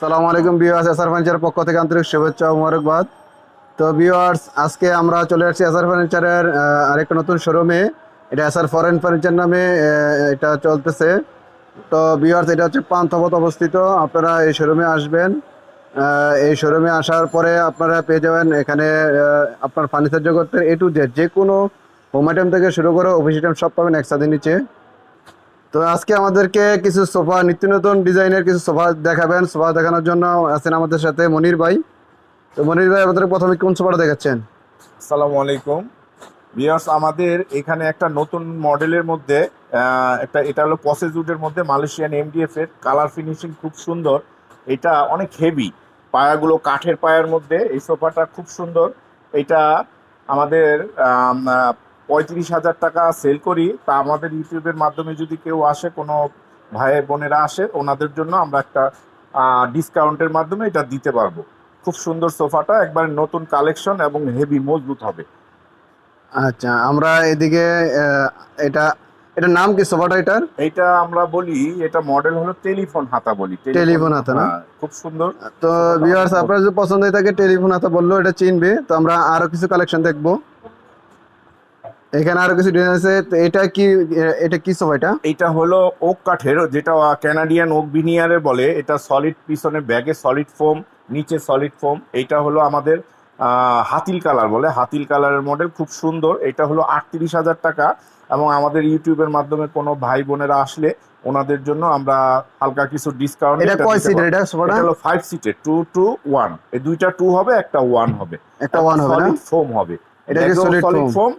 সালামু আলাইকুম viewers, SR ফার্নিচারের পক্ষ থেকে আন্তরিক শুভেচ্ছা ও মোবারকবাদ। তো ভিউয়ার্স, আজকে আমরা চলে আসছি এসআর ফার্নিচারের আরেকটা নতুন শোরুমে। এটা এসআর ফরেন ফার্নিচার নামে এটা চলতেছে। তো বিওয়ার্স এটা হচ্ছে পান্থপথ অবস্থিত। আপনারা এই শোরুমে আসবেন। এই শোরুমে আসার পরে আপনারা পেয়ে যাবেন এখানে আপনার ফার্নিচার জগতের এ টু জেড যে কোনো হোম আইটেম থেকে শুরু করে অফিস আইটেম সব পাবেন একসাথে নিচে। তো আজকে আমাদেরকে কিছু সোফা, নিত্য নতুন ডিজাইনের কিছু সোফা দেখাবেন, সোফা দেখানোর জন্য আছেন আমাদের সাথে মনির ভাই। তো মনির ভাই আমাদের প্রথমে কোন সোফাটা দেখাচ্ছেন? আসসালামু আলাইকুম। ভিউয়ার্স আমাদের এখানে একটা নতুন মডেলের মধ্যে একটা, এটা হলো পসেজ উডের মধ্যে মালয়েশিয়ান এমডিএফ এর কালার ফিনিশিং খুব সুন্দর। এটা অনেক হেভি পায়াগুলো কাঠের পায়ার মধ্যে এই সোফাটা খুব সুন্দর। এটা আমাদের পঁয়ত্রিশ হাজার টাকা সেল করি তা আমাদের ইউটিউবের মাধ্যমে যদি কেউ আসে কোনো ভাই বোনেরা আসে ওনাদের জন্য আমরা একটা ডিসকাউন্টের মাধ্যমে এটা দিতে পারব। খুব সুন্দর সোফাটা একবার নতুন কালেকশন এবং হেভি মজবুত হবে। আচ্ছা আমরা এদিকে এটা এটার নাম কি সোফাটা এটার? এইটা আমরা বলি এটা মডেল হলো টেলিফোন হাতা বলি। টেলিফোন হাতা না? হ্যাঁ, খুব সুন্দর। তো ভিউয়ার্স আপনার যদি পছন্দ হয়ে থাকে টেলিফোন হাতা বলল এটা চিনবে। তো আমরা আরও কিছু কালেকশন দেখব। এখানে আরও কিছু ডিজাইন আছে। এটা কি এটা কি সোফা এটা? এটা হলো ওক কাঠের যেটা ক্যানাডিয়ান ওক ভিনিয়ারে বলে। এটা সলিড পিছনে ব্যাগে সলিড ফোম নিচে সলিড ফোম এটা হলো আমাদের আহ, হাতিল কালার বলে। হাতিল কালারের মডেল খুব সুন্দর। এটা হলো আটত্রিশ হাজার টাকা। এবং আমাদের ইউটিউবের মাধ্যমে কোনো ভাই বোনেরা আসলে ওনাদের জন্য আমরা হালকা কিছু ডিসকাউন্ট এটা কয় সিটের এটা সোফাটা হলো ফাইভ সিটের টু টু ওয়ান এই দুইটা টু হবে একটা ওয়ান হবে। একটা ওয়ান হবে না? ফোম হবে। এটা সলিড? ফোম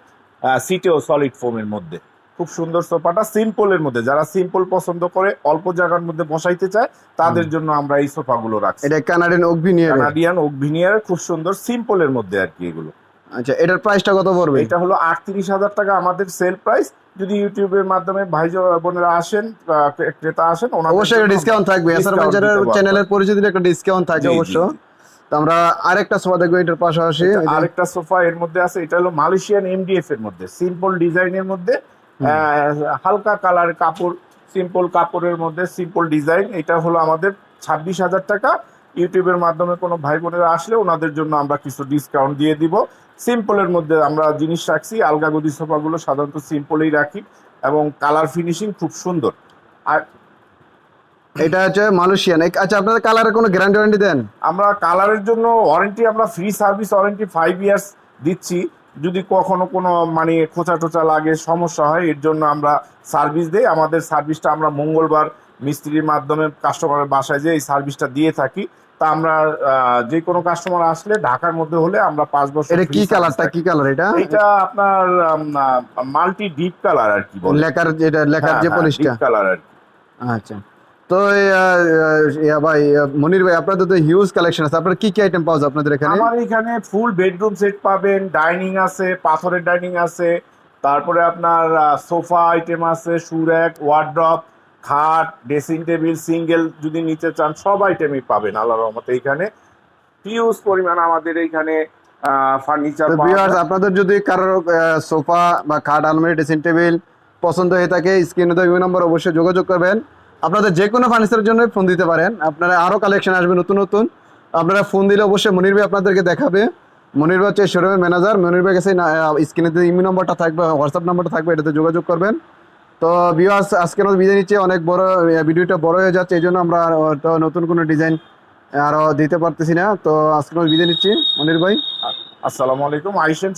সিটেও সলিড ফোমের মধ্যে। খুব সুন্দর সোফাটা সিম্পলের মধ্যে। যারা সিম্পল পছন্দ করে অল্প জায়গার মধ্যে বসাইতে চায় তাদের জন্য আমরা এই সোফাগুলো রাখছি। এটা Canadian oak veneer Canadian oak veneer খুব সুন্দর সিম্পলের মধ্যে আর কি এগুলো। আচ্ছা এটার প্রাইসটা কত পড়বে? এটা হলো আটত্রিশ হাজার টাকা আমাদের সেল প্রাইস যদি ইউটিউবের মাধ্যমে ভাই বোনেরা আসেন ক্রেতা আসেন অবশ্যই একটা ডিসকাউন্ট থাকবে। এসআর বাজারের চ্যানেলের পরিচয় দিলে একটা ডিসকাউন্ট জি, থাকে জি, অবশ্য। জি। তো আমরা আরেকটা সোফা দেখব এটার পাশাপাশি। আরেকটা সোফা এর মধ্যে আছে এটা হলো মালয়েশিয়ান এমডিএফ এর মধ্যে সিম্পল ডিজাইনের মধ্যে হালকা কালার কাপড় সিম্পল কাপড়ের মধ্যে সিম্পল ডিজাইন এটা হলো আমাদের ছাব্বিশ হাজার টাকা। ইউটিউবের মাধ্যমে কোনো ভাই বোনেরা আসলে ওনাদের জন্য আমরা কিছু ডিসকাউন্ট দিয়ে দিব। সিম্পলের মধ্যে আমরা জিনিস রাখছি আলগা গদি সোফাগুলো সাধারণত সিম্পলেই রাখি এবং কালার ফিনিশিং খুব সুন্দর। আর এটা হচ্ছে মালয়েশিয়ান। আচ্ছা আপনাদের কালারের কোনো গ্যারান্টি ওয়ারেন্টি দেন? আমরা কালারের জন্য ওয়ারেন্টি আমরা free service warranty five years দিচ্ছি। যদি কখনো কোনো মানে খোঁচা টোচা লাগে সমস্যা হয় এর জন্য আমরা সার্ভিস দেই। আমাদের সার্ভিসটা আমরা মঙ্গলবার মিস্ত্রির মাধ্যমে কাস্টমারের বাসায় যে এই সার্ভিসটা দিয়ে থাকি। তা আমরা যে কোনো কাস্টমার আসলে ঢাকার মধ্যে হলে আমরা পাঁচ বছর এটা কি কালারটা কি কালার এটা? এটা? আপনার মাল্টি ডিপ কালার আর কি বলে। লেখার যেটা লেখার যে পলিশটা কালার আর কি। আচ্ছা। তো ভাই মনির ভাই আপনাদের তো হিউজ কালেকশন আছে। আপনার কি কি আইটেম পাওয়া যায় আপনাদের এখানে? আমার এখানে ফুল বেডরুম সেট পাবেন ডাইনিং আছে পাথরের ডাইনিং আছে তারপরে আপনার সোফা আইটেম আছে সুরেক ওয়ার্ড্রপ খাট ড্রেসিং টেবিল সিঙ্গেল যদি নিতে চান সব আইটেমই পাবেন আল্লাহ রহমতে এখানে। হিউজ পরিমাণ আমাদের এইখানে ফার্নিচার আপনাদের যদি কারোর সোফা বা খাট আলমারি ড্রেসিং টেবিল পছন্দ হয়ে থাকে স্ক্রিনে তো বিভিন্ন নম্বর অবশ্যই যোগাযোগ করবেন। আপনাদের যে কোনো ফার্নিচারের জন্য ফোন দিতে পারেন। আপনারা আরও কালেকশন আসবে নতুন নতুন। আপনারা ফোন দিলে অবশ্যই মনির ভাই আপনাদেরকে দেখাবে। মনির ভাই হচ্ছে শোরুমের ম্যানেজার মনির ভাই কাছে স্ক্রিনে ইমি নম্বরটা থাকবে হোয়াটসঅ্যাপ নম্বরটা থাকবে, এটাতে যোগাযোগ করবেন। তো ভিউয়ার্স আজকের মতো বিদায় নিচ্ছি। অনেক বড় ভিডিওটা বড় হয়ে যাচ্ছে, এই জন্য আমরা তো নতুন কোনো ডিজাইন আরও দিতে পারতেছি না। তো আজকের মতো বিদায় নিচ্ছি, মনির ভাই। আসসালামু আলাইকুম। আইসেন